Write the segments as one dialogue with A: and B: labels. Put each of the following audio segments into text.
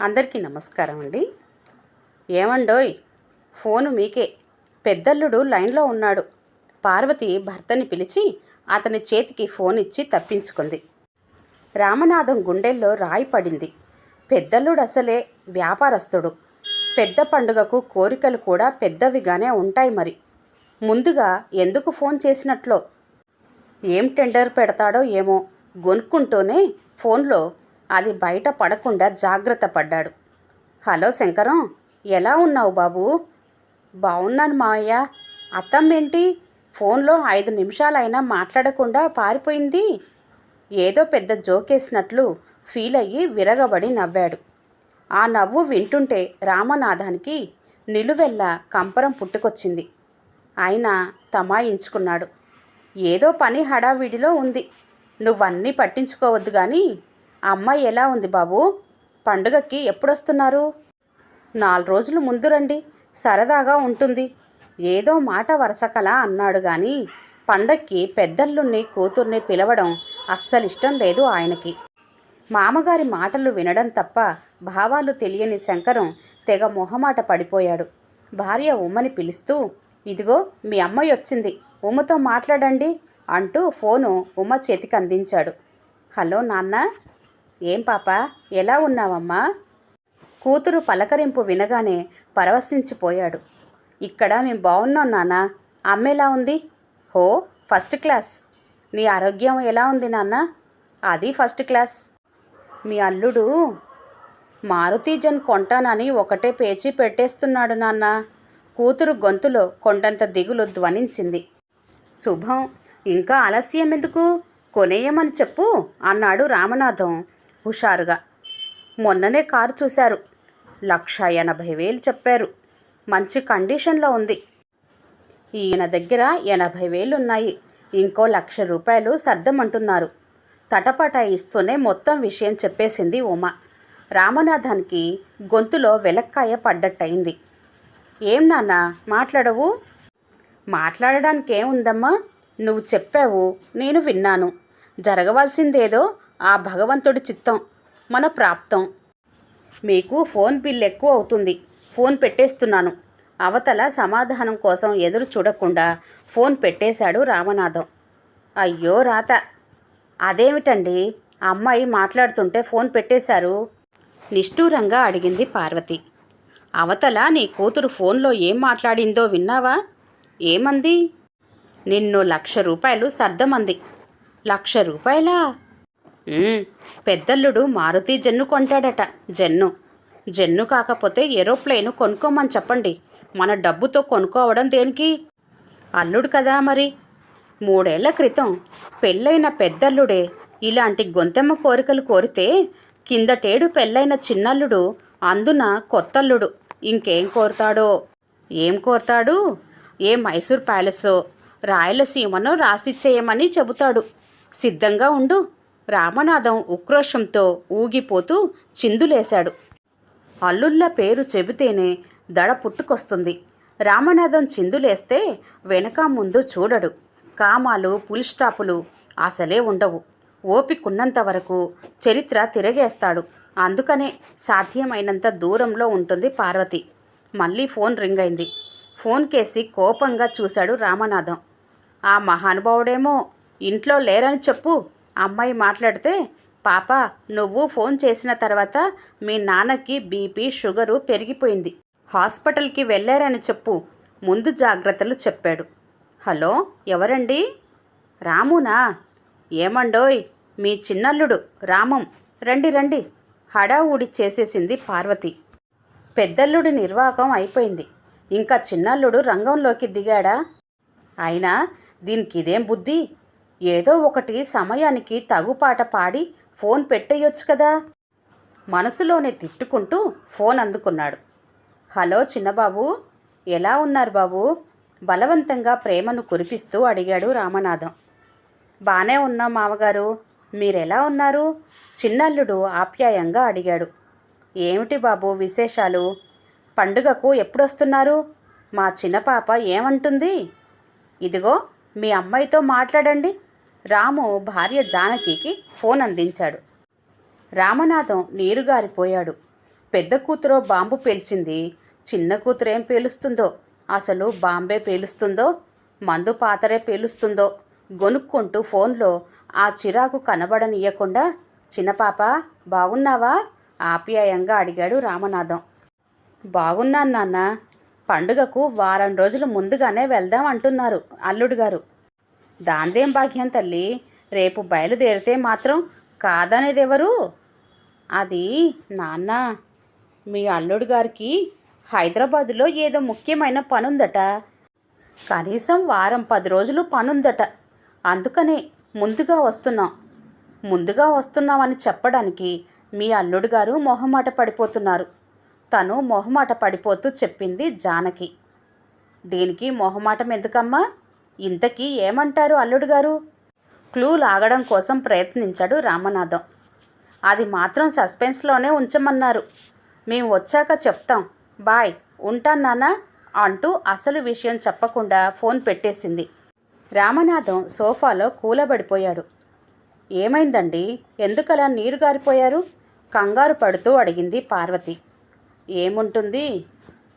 A: అందరికీ నమస్కారం అండి. ఏమండోయ్ ఫోను మీకే. పెద్దల్లుడు లైన్లో ఉన్నాడు. పార్వతి భర్తని పిలిచి అతని చేతికి ఫోన్ ఇచ్చి తప్పించుకుంది. రామనాథం గుండెల్లో రాయి పడింది. పెద్దల్లుడు అసలే వ్యాపారస్తుడు. పెద్ద పండుగకు కోరికలు కూడా పెద్దవిగానే ఉంటాయి మరి. ముందుగా ఎందుకు ఫోన్ చేసినట్లో? ఏం టెండర్ పెడతాడో ఏమో. గొనుక్కుంటూనే ఫోన్లో అది బయట పడకుండా జాగ్రత్త పడ్డాడు. హలో శంకరం ఎలా ఉన్నావు బాబు? బాగున్నాను మావయ్య. అత్తమ్మేంటి ఫోన్లో ఐదు నిమిషాలైనా మాట్లాడకుండా పారిపోయింది. ఏదో పెద్ద జోకేసినట్లు ఫీల్ అయ్యి విరగబడి నవ్వాడు. ఆ నవ్వు వింటుంటే రామనాథానికి నిలువెల్ల కంపరం పుట్టుకొచ్చింది. ఆయన తమాయించుకున్నాడు. ఏదో పని హడావిడిలో ఉంది. నువ్వన్నీ పట్టించుకోవద్దు కానీ అమ్మాయి ఎలా ఉంది బాబు? పండుగకి ఎప్పుడొస్తున్నారు? నాలుగు రోజులు ముందు రండి సరదాగా ఉంటుంది. ఏదో మాట వరసకలా అన్నాడు కానీ పండక్కి పెద్దల్లుణ్ణి కూతుర్ని పిలవడం అస్సలిష్టం లేదు ఆయనకి. మామగారి మాటలు వినడం తప్ప భావాలు తెలియని శంకరం తెగ మొహమాట పడిపోయాడు. భార్య ఉమ్మని పిలుస్తూ ఇదిగో మీ అమ్మాయి వచ్చింది ఉమ్మతో మాట్లాడండి అంటూ ఫోను ఉమ్మ చేతికి అందించాడు. హలో నాన్న ఏం పాప? ఎలా ఉన్నావమ్మా? కూతురు పలకరింపు వినగానే పరవశించిపోయాడు. ఇక్కడ మేము బాగున్నాం నాన్న. అమ్మ ఎలా ఉంది? హో ఫస్ట్ క్లాస్. నీ ఆరోగ్యం ఎలా ఉంది నాన్న? అది ఫస్ట్ క్లాస్. మీ అల్లుడు మారుతి జన్ కొంటానని ఒకటే పేచీ పెట్టేస్తున్నాడు నాన్న. కూతురు గొంతులో కొండంత దిగులు ధ్వనించింది. శుభం ఇంకా ఆలస్యం ఎందుకు? కొనేయమని చెప్పు అన్నాడు రామనాథం. హుషారుగా. మొన్ననే కారు చూశారు. లక్ష ఎనభై వేలు చెప్పారు. మంచి కండిషన్లో ఉంది. ఈయన దగ్గర ఎనభై వేలు ఉన్నాయి ఇంకో లక్ష రూపాయలు సర్దమంటున్నారు. తటపట ఇస్తూనే మొత్తం విషయం చెప్పేసింది ఉమ. రామనాథానికి గొంతులో వెలక్కాయ పడ్డట్టయింది. ఏం నాన్న మాట్లాడవు? మాట్లాడడానికి ఏముందమ్మా నువ్వు చెప్పావు నేను విన్నాను. జరగవలసిందేదో ఆ భగవంతుడి చిత్తం మన ప్రాప్తం. మీకు ఫోన్ బిల్ ఎక్కువ అవుతుంది. ఫోన్ పెట్టేస్తున్నాను. అవతల సమాధానం కోసం ఎదురు చూడకుండా ఫోన్ పెట్టేశాడు రామనాథం. అయ్యో రాత! అదేమిటండి? అమ్మాయి మాట్లాడుతుంటే ఫోన్ పెట్టేశారు? నిష్ఠూరంగా అడిగింది పార్వతి. అవతల నీ కూతురు ఫోన్లో ఏం మాట్లాడిందో విన్నావా? ఏమంది? నిన్ను లక్ష రూపాయలు సర్దమంది. లక్ష రూపాయలా? పెద్దల్లుడు మారుతి జన్ను కొంటాడట. జన్ను. జన్ను కాకపోతే ఏరోప్లేన్ కొనుక్కోమని చెప్పండి. మన డబ్బుతో కొనుక్కోవడం దేనికి? అల్లుడు కదా మరి. మూడేళ్ళ క్రితం పెళ్ళైన పెద్దల్లుడే ఇలాంటి గొంతెమ్మ కోరికలు కోరితే కిందటేడు పెళ్ళైన చిన్నల్లుడు అందున కొత్తల్లుడు. ఇంకేం కోరుతాడో? ఏం కోరుతాడు? ఏ మైసూర్ ప్యాలెస్సో రాయలసీమను రాసిచ్చేయమని చెబుతాడు. సిద్ధంగా ఉండు. రామనాథం ఉక్రోషంతో ఊగిపోతూ చిందులేశాడు. అల్లుళ్ళ పేరు చెబితేనే దడ పుట్టుకొస్తుంది. రామనాథం చిందులేస్తే వెనక ముందు చూడడు. కామాలు పుల్ స్టాపులు అసలే ఉండవు. ఓపికున్నంత వరకు చరిత్ర తిరగేస్తాడు. అందుకనే సాధ్యమైనంత దూరంలో ఉంటుంది పార్వతి. మళ్ళీ ఫోన్ రింగ్ అయింది ఫోన్ కేసి కోపంగా చూశాడు రామనాథం ఆ మహానుభావుడేమో ఇంట్లో లేరని చెప్పు. అమ్మాయి మాట్లాడితే పాప నువ్వు ఫోన్ చేసిన తర్వాత మీ నాన్నకి బీపీ షుగరు పెరిగిపోయింది. హాస్పిటల్కి వెళ్ళారని చెప్పు. ముందు జాగ్రత్తలు చెప్పాడు. హలో ఎవరండి? రామునా. ఏమండోయ్ మీ చిన్నల్లుడు రామం. రండి రండి. హడావుడి చేసేసింది పార్వతి. పెద్దల్లుడి నిర్వాహకం అయిపోయింది. ఇంకా చిన్నల్లుడు రంగంలోకి దిగాడా? అయినా దీనికి ఇదేం బుద్ధి? ఏదో ఒకటి సమయానికి తగుపాట పాడి ఫోన్ పెట్టేయొచ్చు కదా. మనసులోనే తిట్టుకుంటూ ఫోన్ అందుకున్నాడు. హలో చిన్నబాబు ఎలా ఉన్నారు బాబు? బలవంతంగా ప్రేమను కురిపిస్తూ అడిగాడు రామనాథం. బానే ఉన్నాం మామగారు మీరెలా ఉన్నారు? చిన్నల్లుడు ఆప్యాయంగా అడిగాడు. ఏమిటి బాబు విశేషాలు? పండుగకు ఎప్పుడొస్తున్నారు? మా చిన్న పాప ఏమంటుంది? ఇదిగో మీ అమ్మాయితో మాట్లాడండి. రాము భార్య జానకికి ఫోన్ అందించాడు. రామనాథం నీరుగారిపోయాడు. పెద్ద కూతురో బాంబు పేల్చింది. చిన్న కూతురు ఏం పేలుస్తుందో? అసలు బాంబే పేలుస్తుందో? మందు పాతరే పేలుస్తుందో? గొనుక్కుంటూ ఫోన్లో ఆ చిరాకు కనబడనియకుండా చిన్నపాప బాగున్నావా? ఆప్యాయంగా అడిగాడు రామనాథం. బాగున్నాను నాన్న. పండుగకు వారం రోజులు ముందుగానే వెళ్దాం అంటున్నారు అల్లుడు గారు. దాందేం భాగ్యం తల్లి? రేపు బయలుదేరితే మాత్రం కాదనేదెవరు? అది నాన్న మీ అల్లుడు గారికి హైదరాబాదులో ఏదో ముఖ్యమైన పనుందట. కనీసం వారం పది రోజులు పనుందట. అందుకనే ముందుగా వస్తున్నాం. ముందుగా వస్తున్నామని చెప్పడానికి మీ అల్లుడు గారు మొహమాట పడిపోతున్నారు. తను మొహమాట పడిపోతూ చెప్పింది జానకి. దీనికి మొహమాటం ఎందుకమ్మా ఇంతకీ ఏమంటారు అల్లుడు గారు? క్లూ లాగడం కోసం ప్రయత్నించాడు రామనాథం. అది మాత్రం సస్పెన్స్లోనే ఉంచమన్నారు. మేము వచ్చాక చెప్తాం. బాయ్ ఉంటాను నాన్న అంటూ అసలు విషయం చెప్పకుండా ఫోన్ పెట్టేసింది. రామనాథం సోఫాలో కూలబడిపోయాడు. ఏమైందండి? ఎందుకలా నీరు గారిపోయారు? కంగారు పడుతూ అడిగింది పార్వతి. ఏముంటుంది?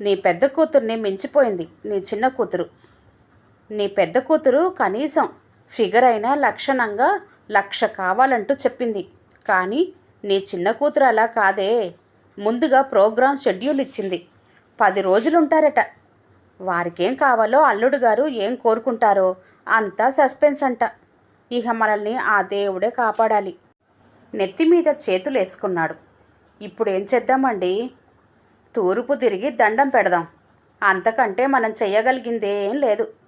A: నీ పెద్ద కూతుర్ని మించిపోయింది నీ చిన్న కూతురు. నీ పెద్ద కూతురు కనీసం ఫిగర్ అయినా లక్షణంగా లక్ష కావాలంటూ చెప్పింది. కానీ నీ చిన్న కూతురు అలా కాదే. ముందుగా ప్రోగ్రాం షెడ్యూల్ ఇచ్చింది. పది రోజులుంటారట. వారికేం కావాలో అల్లుడు గారు ఏం కోరుకుంటారో అంతా సస్పెన్స్ అంట. ఇక మనల్ని ఆ దేవుడే కాపాడాలి. నెత్తి మీద చేతులు వేసుకున్నాడు. ఇప్పుడు ఏం చేద్దామండి? తూర్పు తిరిగి దండం పెడదాం. అంతకంటే మనం చెయ్యగలిగిందేం లేదు.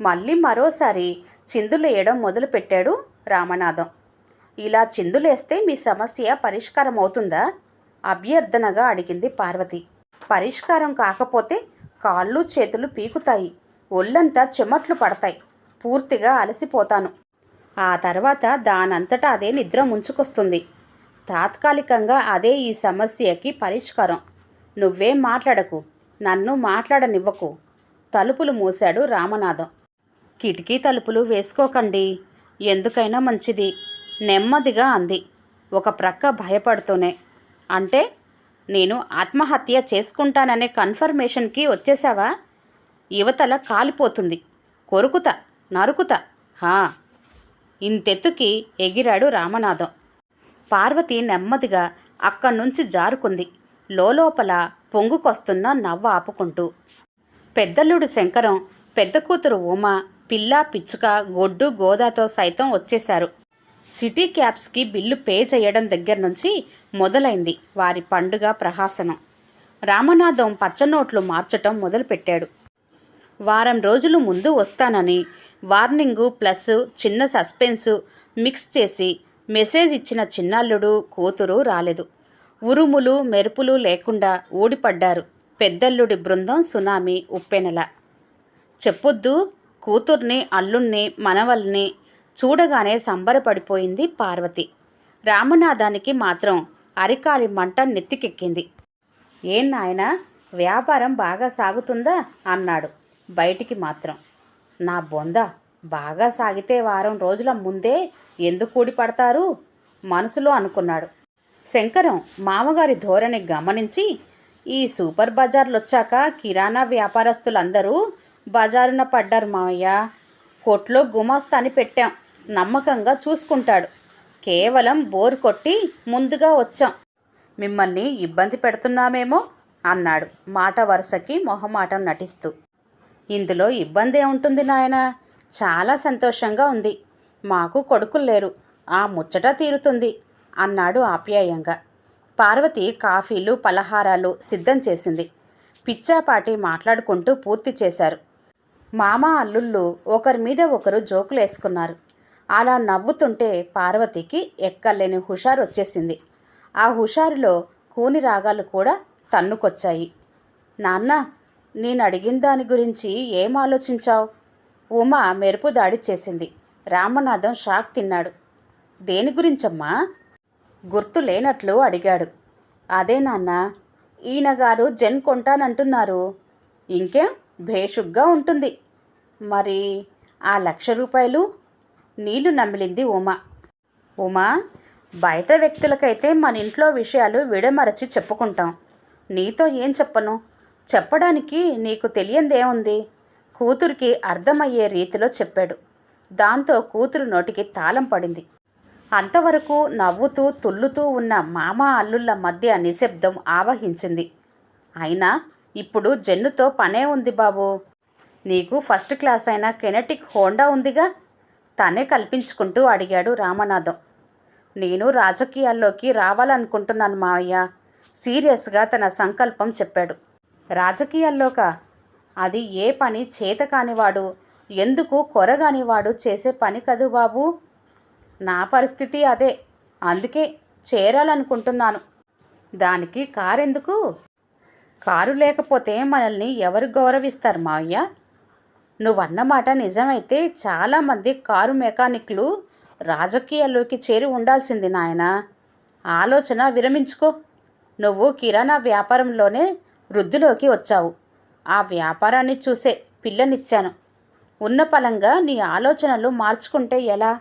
A: మళ్ళీ మరోసారి చిందులేయడం మొదలుపెట్టాడు రామనాథం. ఇలా చిందులేస్తే మీ సమస్య పరిష్కారం అవుతుందా అభ్యర్థనగా అడిగింది పార్వతి. పరిష్కారం కాకపోతే కాళ్ళు చేతులు పీకుతాయి ఒళ్ళంతా చెమట్లు పడతాయి పూర్తిగా అలసిపోతాను. ఆ తర్వాత దానంతటా అదే నిద్ర ముంచుకొస్తుంది. తాత్కాలికంగా అదే ఈ సమస్యకి పరిష్కారం. నువ్వేం మాట్లాడకు నన్ను మాట్లాడనివ్వకు తలుపులు మూశాడు రామనాథం. కిటికీ తలుపులు వేసుకోకండి. ఎందుకైనా మంచిది. నెమ్మదిగా అంది. ఒక ప్రక్క భయపడుతూనే. అంటే నేను ఆత్మహత్య చేసుకుంటాననే కన్ఫర్మేషన్కి వచ్చేసావా యువతల కాలిపోతుంది. కొరుకుతా నరుకుతా. హా! ఇంతెత్తుకి ఎగిరాడు రామనాథం పార్వతి నెమ్మదిగా అక్కడి నుంచి జారుకుంది. లోలోపల పొంగుకొస్తున్న నవ్వ ఆపుకుంటూ. పెద్దల్లుడు శంకరం పెద్ద కూతురు ఉమా పిల్ల పిచ్చుక గొడ్డు గోదాతో సైతం వచ్చేశారు. సిటీ క్యాబ్స్కి బిల్లు పే చేయడం దగ్గర నుంచి మొదలైంది వారి పండుగ ప్రహాసనం. రామనాథం పచ్చనోట్లు మార్చటం మొదలుపెట్టాడు. వారం రోజులు ముందు వస్తానని వార్నింగు ప్లస్ చిన్న సస్పెన్సు మిక్స్ చేసి మెసేజ్ ఇచ్చిన చిన్నల్లుడు కూతురు రాలేదు. ఉరుములు మెరుపులు లేకుండా ఊడిపడ్డారు. పెద్దల్లుడి బృందం సునామీ ఉప్పెనల. చెప్పొద్దు కూతుర్ని అల్లుణ్ణి మనవల్ని చూడగానే సంబరపడిపోయింది పార్వతి. రామనాథానికి మాత్రం అరికాలి మంట నెత్తికెక్కింది. ఏం నాయన వ్యాపారం బాగా సాగుతుందా? అన్నాడు. బయటికి మాత్రం. నా బొంద బాగా సాగితే వారం రోజుల ముందే ఎందుకు ఊడిపడతారు? మనసులో అనుకున్నాడు. శంకరం మామగారి ధోరణి గమనించి ఈ సూపర్ బజార్లు వచ్చాక కిరాణా వ్యాపారస్తులందరూ బజారున పడ్డారు మావయ్య. కొట్లో గుమాస్తాని పెట్టాం. నమ్మకంగా చూసుకుంటాడు. కేవలం బోర్ కొట్టి ముందుగా వచ్చాం. మిమ్మల్ని ఇబ్బంది పెడుతున్నామేమో అన్నాడు మాట వరుసకి మొహమాటం నటిస్తూ. ఇందులో ఇబ్బంది ఉంటుంది నాయన. చాలా సంతోషంగా ఉంది. మాకు కొడుకులు లేరు. ఆ ముచ్చట తీరుతుంది అన్నాడు ఆప్యాయంగా. పార్వతి కాఫీలు పలహారాలు సిద్ధం చేసింది. పిచ్చాపాటి మాట్లాడుకుంటూ పూర్తి చేశారు. మామ అల్లుళ్ళు ఒకరి మీద ఒకరు జోకులేసుకున్నారు. అలా నవ్వుతుంటే పార్వతికి ఎక్కలేని హుషారు వచ్చేసింది. ఆ హుషారులో కూని రాగాలు కూడా తన్నుకొచ్చాయి. నాన్న నేను అడిగిన దాని గురించి ఏం ఆలోచించావు? ఉమా మెరుపు దాడి చేసింది. రామనాథం షాక్ తిన్నాడు. దేని గురించమ్మా? గుర్తు లేనట్లు అడిగాడు. అదే నాన్న ఈయన గారు జెన్ కొంటానంటున్నారు. ఇంకేం? భేషుగ్గా ఉంటుంది. మరి ఆ లక్ష రూపాయలు నీళ్ళు నమిలింది ఉమా. ఉమా బయట వ్యక్తులకైతే మన ఇంట్లో విషయాలు విడమరచి చెప్పుకుంటాం. నీతో ఏం చెప్పను? చెప్పడానికి నీకు తెలియందేముంది? కూతురికి అర్థమయ్యే రీతిలో చెప్పాడు. దాంతో కూతురు నోటికి తాళం పడింది. అంతవరకు నవ్వుతూ తుల్లుతూ ఉన్న మామ అల్లుళ్ళ మధ్య నిశ్శబ్దం ఆవహించింది. అయినా ఇప్పుడు జన్నుతో పనే ఉంది బాబు. నీకు ఫస్ట్ క్లాస్ అయిన కెనెటిక్ హోండా ఉందిగా? తనే కల్పించుకుంటూ అడిగాడు రామనాథం. నేను రాజకీయాల్లోకి రావాలనుకుంటున్నాను మావయ్య. సీరియస్గా తన సంకల్పం చెప్పాడు. రాజకీయాల్లోక? అది ఏ పని చేత కానివాడు ఎందుకు కొరగానివాడు చేసే పని కదూ బాబు? నా పరిస్థితి అదే. అందుకే చేరాలనుకుంటున్నాను. దానికి కారెందుకు? కారు లేకపోతే మనల్ని ఎవరు గౌరవిస్తారు మావయ్య? నువ్వన్నమాట నిజమైతే చాలామంది కారు మెకానిక్లు రాజకీయాల్లోకి చేరి ఉండాల్సింది నాయన. ఆలోచన విరమించుకో. నువ్వు కిరాణా వ్యాపారంలోనే వృద్ధిలోకి వచ్చావు. ఆ వ్యాపారాన్ని చూసే పిల్లనిచ్చాను. ఉన్న పలంగా నీ ఆలోచనలు మార్చుకుంటే ఎలా?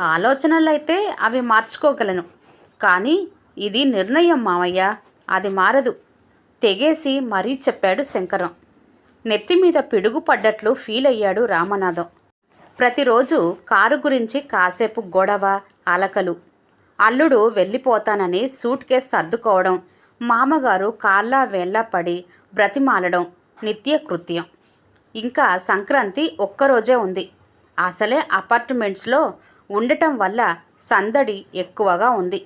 A: ఆలోచనలైతే అవి మార్చుకోగలను. కానీ ఇది నిర్ణయం మావయ్య. అది మారదు. తెగేసి మరీ చెప్పాడు శంకరం. నెత్తి మీద పిడుగు పడ్డట్లు ఫీల్ అయ్యాడు రామనాథం. ప్రతిరోజు కారు గురించి కాసేపు గొడవ అలకలు. అల్లుడు వెళ్ళిపోతానని సూట్ కేస్ సర్దుకోవడం మామగారు కాళ్ళ వేళ్ళ పడి బ్రతిమాలడం నిత్య కృత్యం. ఇంకా సంక్రాంతి ఒక్కరోజే ఉంది. అసలే అపార్ట్మెంట్స్లో ఉండటం వల్ల సందడి ఎక్కువగా ఉంది.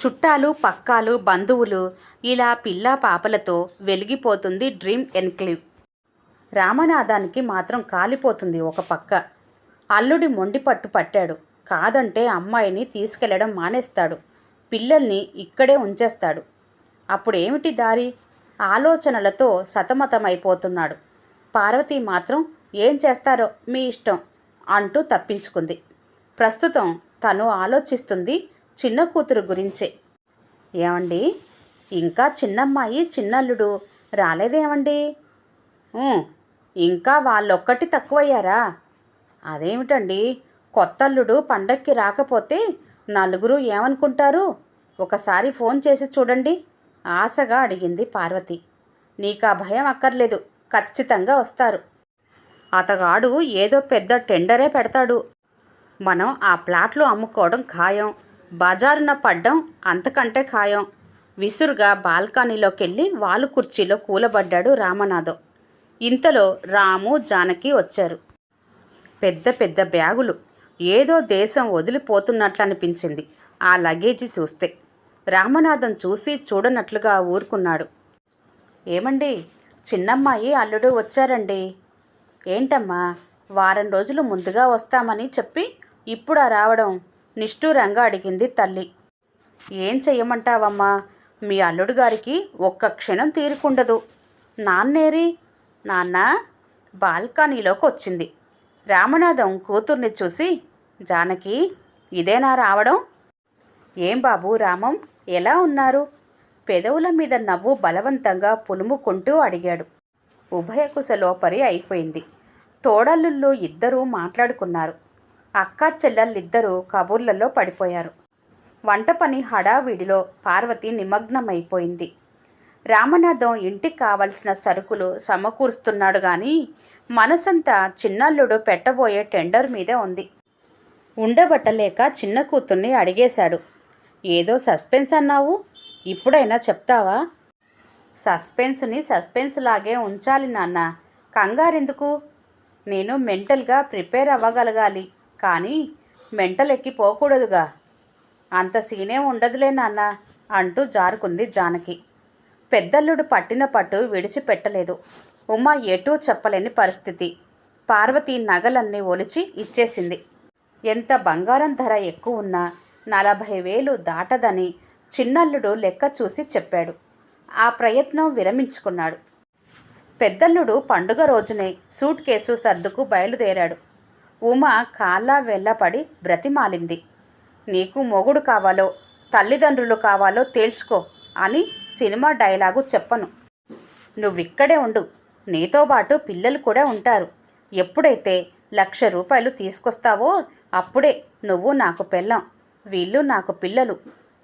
A: చుట్టాలు పక్కాలు బంధువులు ఇలా పిల్లా పాపలతో వెలిగిపోతుంది డ్రీమ్ ఎన్క్లేవ్. రామనాథానికి మాత్రం కాలిపోతుంది ఒక పక్క. అల్లుడి మొండి పట్టు పట్టాడు. కాదంటే అమ్మాయిని తీసుకెళ్ళడం మానేస్తాడు. పిల్లల్ని ఇక్కడే ఉంచేస్తాడు. అప్పుడేమిటి దారి? ఆలోచనలతో సతమతమైపోతున్నాడు. పార్వతి మాత్రం ఏం చేస్తారో మీ ఇష్టం అంటూ తప్పించుకుంది. ప్రస్తుతం తను ఆలోచిస్తుంది చిన్న కూతురు గురించే. ఏమండి? ఇంకా చిన్నమ్మాయి చిన్నల్లుడు రాలేదేమండి? ఇంకా వాళ్ళొక్కటి తక్కువయ్యారా? అదేమిటండి? కొత్తల్లుడు పండక్కి రాకపోతే నలుగురు ఏమనుకుంటారు? ఒకసారి ఫోన్ చేసి చూడండి ఆశగా అడిగింది పార్వతి. నీకా భయం అక్కర్లేదు ఖచ్చితంగా వస్తారు. అతగాడు ఏదో పెద్ద టెండరే పెడతాడు. మనం ఆ ప్లాట్లు అమ్ముకోవడం ఖాయం. బజారున పడ్డం అంతకంటే ఖాయం. విసురుగా బాల్కనీలోకి వెళ్ళి వాలు కుర్చీలో కూలబడ్డాడు రామనాథం. ఇంతలో రాము జానకి వచ్చారు. పెద్ద పెద్ద బ్యాగులు. ఏదో దేశం వదిలిపోతున్నట్లు అనిపించింది ఆ లగేజీ చూస్తే. రామనాథం చూసి చూడనట్లుగా ఊరుకున్నాడు. ఏమండి చిన్నమ్మాయి అల్లుడు వచ్చారండి. ఏంటమ్మా వారం రోజులు ముందుగా వస్తామని చెప్పి ఇప్పుడా రావడం? నిష్ఠూరంగా అడిగింది తల్లి. ఏం చెయ్యమంటావమ్మా? మీ అల్లుడు గారికి ఒక్క క్షణం తీరుకుండదు. నాన్నేరి నాన్న బాల్కనీలోకి వచ్చింది రామనాథం కూతుర్ని చూసి జానకి ఇదేనా రావడం? ఏం బాబు రామం? ఎలా ఉన్నారు? పెదవుల మీద నవ్వు బలవంతంగా పులుముకుంటూ అడిగాడు. ఉభయకుశలోపరి అయిపోయింది. తోడల్లుల్లో ఇద్దరూ మాట్లాడుకున్నారు. అక్క చెల్లెళ్ళిద్దరూ కబుర్లలో పడిపోయారు. వంట పని హడావిడిలో పార్వతి నిమగ్నమైపోయింది. రామనాథం ఇంటికి కావలసిన సరుకులు సమకూరుస్తున్నాడు గాని మనసంతా చిన్నల్లుడు పెట్టబోయే టెండర్ మీదే ఉంది. ఉండబట్టలేక చిన్న కూతుర్ని అడిగేశాడు. ఏదో సస్పెన్స్ అన్నావు? ఇప్పుడైనా చెప్తావా? సస్పెన్స్ని సస్పెన్స్ లాగే ఉంచాలి నాన్న. కంగారెందుకు? నేను మెంటల్గా ప్రిపేర్ అవ్వగలగాలి. కానీ మెంటలెక్కిపోకూడదుగా అంత సీనే ఉండదులే నాన్న అంటూ జారుకుంది జానకి. పెద్దల్లుడు పట్టిన పట్టు విడిచిపెట్టలేదు. ఉమా ఎటూ చెప్పలేని పరిస్థితి. పార్వతి నగలన్నీ ఒలిచి ఇచ్చేసింది. ఎంత బంగారం ధర ఎక్కువ ఉన్నా నలభై వేలు దాటదని చిన్నల్లుడు లెక్క చూసి చెప్పాడు. ఆ ప్రయత్నం విరమించుకున్నాడు. పెద్దల్లుడు పండుగ రోజునే సూట్ కేసు సర్దుకు బయలుదేరాడు. ఉమ కాళ్ళ వెళ్ళపడి బ్రతిమాలింది. నీకు మొగుడు కావాలో తల్లిదండ్రులు కావాలో తేల్చుకో అని సినిమా డైలాగు చెప్పను. నువ్విక్కడే ఉండు నీతో పాటు పిల్లలు కూడా ఉంటారు. ఎప్పుడైతే లక్ష రూపాయలు తీసుకొస్తావో అప్పుడే నువ్వు నాకు పెళ్ళం వీళ్ళు నాకు పిల్లలు.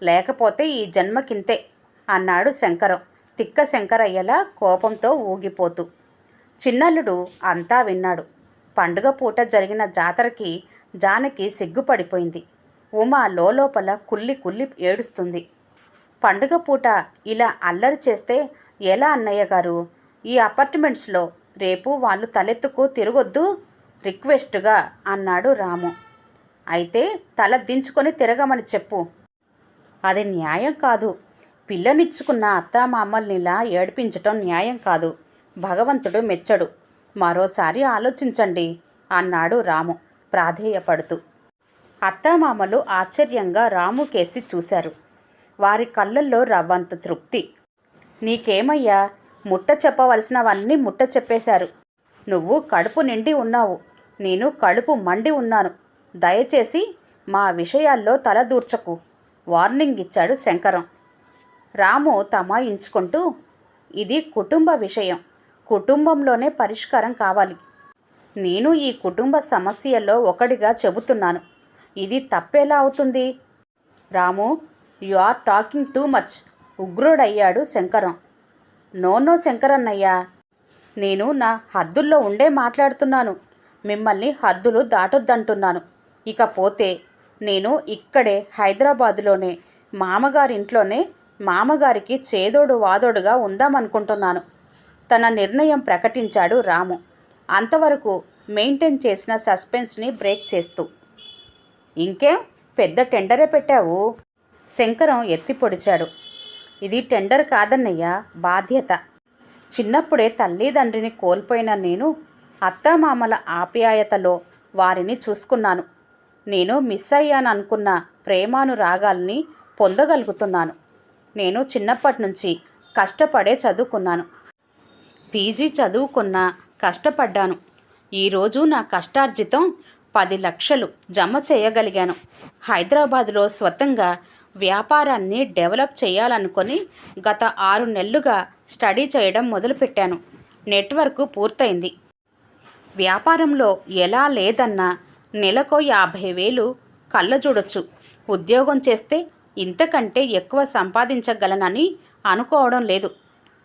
A: లేకపోతే ఈ జన్మకింతే అన్నాడు శంకరం తిక్క శంకరయ్యలా కోపంతో ఊగిపోతూ. చిన్నల్లుడు అంతా విన్నాడు. పండుగ పూట జరిగిన జాతరకి జానకి సిగ్గుపడిపోయింది. ఉమా లోపల కుల్లి కుల్లి ఏడుస్తుంది. పండుగ పూట ఇలా అల్లరి చేస్తే ఎలా అన్నయ్య గారు? ఈ అపార్ట్మెంట్స్లో రేపు వాళ్ళు తలెత్తుకు తిరగొద్దు? రిక్వెస్ట్గా అన్నాడు రాము. అయితే తల దించుకొని తిరగమని చెప్పు. అది న్యాయం కాదు. పిల్లనిచ్చుకున్న అత్తామామల్నిలా ఏడిపించటం న్యాయం కాదు. భగవంతుడు మెచ్చడు. మరోసారి ఆలోచించండి అన్నాడు రాము ప్రాధేయపడుతూ. అత్తామామలు ఆశ్చర్యంగా రాము కేసి చూశారు. వారి కళ్ళల్లో రవ్వంత తృప్తి. నీకేమయ్యా? ముట్ట చెప్పవలసినవన్నీ ముట్ట చెప్పేశారు. నువ్వు కడుపు నిండి ఉన్నావు. నేను కడుపు మండి ఉన్నాను. దయచేసి మా విషయాల్లో తల దూర్చకు. వార్నింగ్ ఇచ్చాడు శంకరం. రాము తమాయించుకుంటూ ఇది కుటుంబ విషయం. కుటుంబంలోనే పరిష్కారం కావాలి. నేను ఈ కుటుంబ సమస్యల్లో ఒకటిగా చెబుతున్నాను. ఇది తప్పేలా అవుతుంది? Ramu you are talking too much. ఉగ్రుడయ్యాడు Shankaram. No శంకరన్నయ్యా. నేను నా హద్దుల్లో ఉండే మాట్లాడుతున్నాను. మిమ్మల్ని హద్దులు దాటొద్దంటున్నాను. ఇకపోతే నేను ఇక్కడే హైదరాబాదులోనే మామగారింట్లోనే మామగారికి చేదోడు వాదోడుగా ఉందామనుకుంటున్నాను. తన నిర్ణయం ప్రకటించాడు రాము. అంతవరకు మెయింటైన్ చేసిన సస్పెన్స్ని బ్రేక్ చేస్తూ ఇంకేం పెద్ద టెండరే పెట్టావు? శంకరం ఎత్తి పొడిచాడు. ఇది టెండర్ కాదన్నయ్య బాధ్యత. చిన్నప్పుడే తల్లిదండ్రిని కోల్పోయిన నేను అత్తమామల ఆప్యాయతలో వారిని చూసుకున్నాను. నేను మిస్ అయ్యాను అనుకున్న ప్రేమానురాగాల్ని పొందగలుగుతున్నాను. నేను చిన్నప్పటి నుంచి కష్టపడే చదువుకున్నాను. పీజీ చదువుకున్నా కష్టపడ్డాను. ఈరోజు నా కష్టార్జితం పది లక్షలు జమ చేయగలిగాను. హైదరాబాదులో స్వతంగా వ్యాపారాన్ని డెవలప్ చేయాలనుకొని గత ఆరు నెలలుగా స్టడీ చేయడం మొదలుపెట్టాను. నెట్వర్క్ పూర్తయింది. వ్యాపారంలో ఎలా లేదన్నా నెలకో యాభై వేలు కళ్ళ చూడొచ్చు ఉద్యోగం చేస్తే ఇంతకంటే ఎక్కువ సంపాదించగలనని అనుకోవడం లేదు.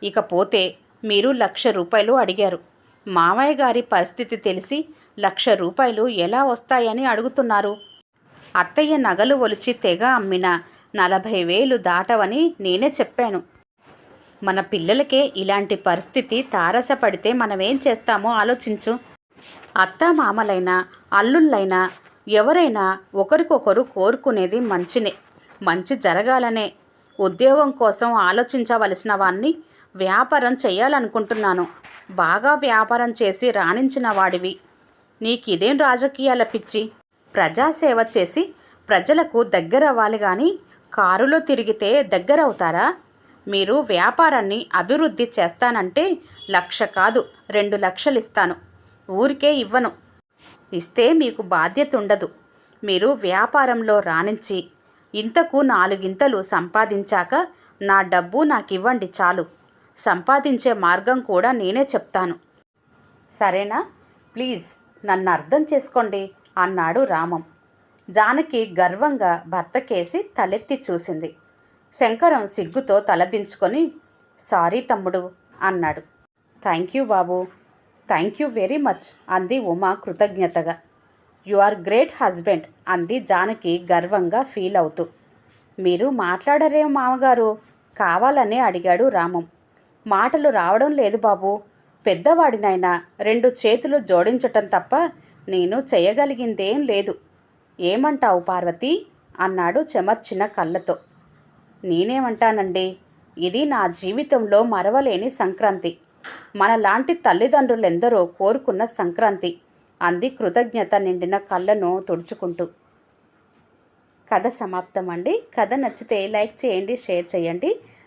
A: ఇకపోతే మీరు లక్ష రూపాయలు అడిగారు. మామయ్య గారి పరిస్థితి తెలిసి లక్ష రూపాయలు ఎలా వస్తాయని అడుగుతున్నారు. అత్తయ్య నగలు ఒలిచి తెగ అమ్మిన నలభై వేలు దాటవని నేనే చెప్పాను. మన పిల్లలకే ఇలాంటి పరిస్థితి తారసపడితే మనమేం చేస్తామో ఆలోచించు. అత్త మామలైనా అల్లుళ్ళైనా ఎవరైనా ఒకరికొకరు కోరుకునేది మంచినే మంచి జరగాలనే ఉద్యోగం కోసం ఆలోచించవలసిన వాణ్ణి వ్యాపారం చేయాలనుకుంటున్నాను. బాగా వ్యాపారం చేసి రాణించిన వాడివి. నీకిదేం రాజకీయాల పిచ్చి? ప్రజాసేవ చేసి ప్రజలకు దగ్గరవ్వాలి కానీ కారులో తిరిగితే దగ్గరవుతారా? మీరు వ్యాపారాన్ని అభివృద్ధి చేస్తానంటే లక్ష కాదు రెండు లక్షలు ఇస్తాను ఊరికే ఇవ్వను. ఇస్తే మీకు బాధ్యత ఉండదు మీరు వ్యాపారంలో రాణించి ఇంతకు నాలుగింతలు సంపాదించాక నా డబ్బు నాకు ఇవ్వండి చాలు. సంపాదించే మార్గం కూడా నేనే చెప్తాను. సరేనా? ప్లీజ్ నన్ను అర్థం చేసుకోండి అన్నాడు రామం. జానకి గర్వంగా భర్తకేసి తలెత్తి చూసింది. శంకరం సిగ్గుతో తలదించుకొని సారీ తమ్ముడు అన్నాడు. థ్యాంక్ యూ బాబు. థ్యాంక్ యూ వెరీ మచ్ అంది ఉమా కృతజ్ఞతగా. యు ఆర్ గ్రేట్ హస్బెండ్ అంది జానకి గర్వంగా ఫీల్ అవుతూ. మీరు మాట్లాడరేం మామగారు? కావాలనే అడిగాడు రామం. మాటలు రావడం లేదు బాబు. పెద్దవాడినైనా రెండు చేతులు జోడించటం తప్ప నేను చేయగలిగిందేం లేదు. ఏమంటావు పార్వతి? అన్నాడు చెమర్చిన కళ్ళతో. నేనేమంటానండి? ఇది నా జీవితంలో మరవలేని సంక్రాంతి. మనలాంటి తల్లిదండ్రులెందరో కోరుకున్న సంక్రాంతి. అంది కృతజ్ఞత నిండిన కళ్ళను తుడుచుకుంటూ. కథ సమాప్తం అండి కథ నచ్చితే లైక్ చేయండి షేర్ చేయండి.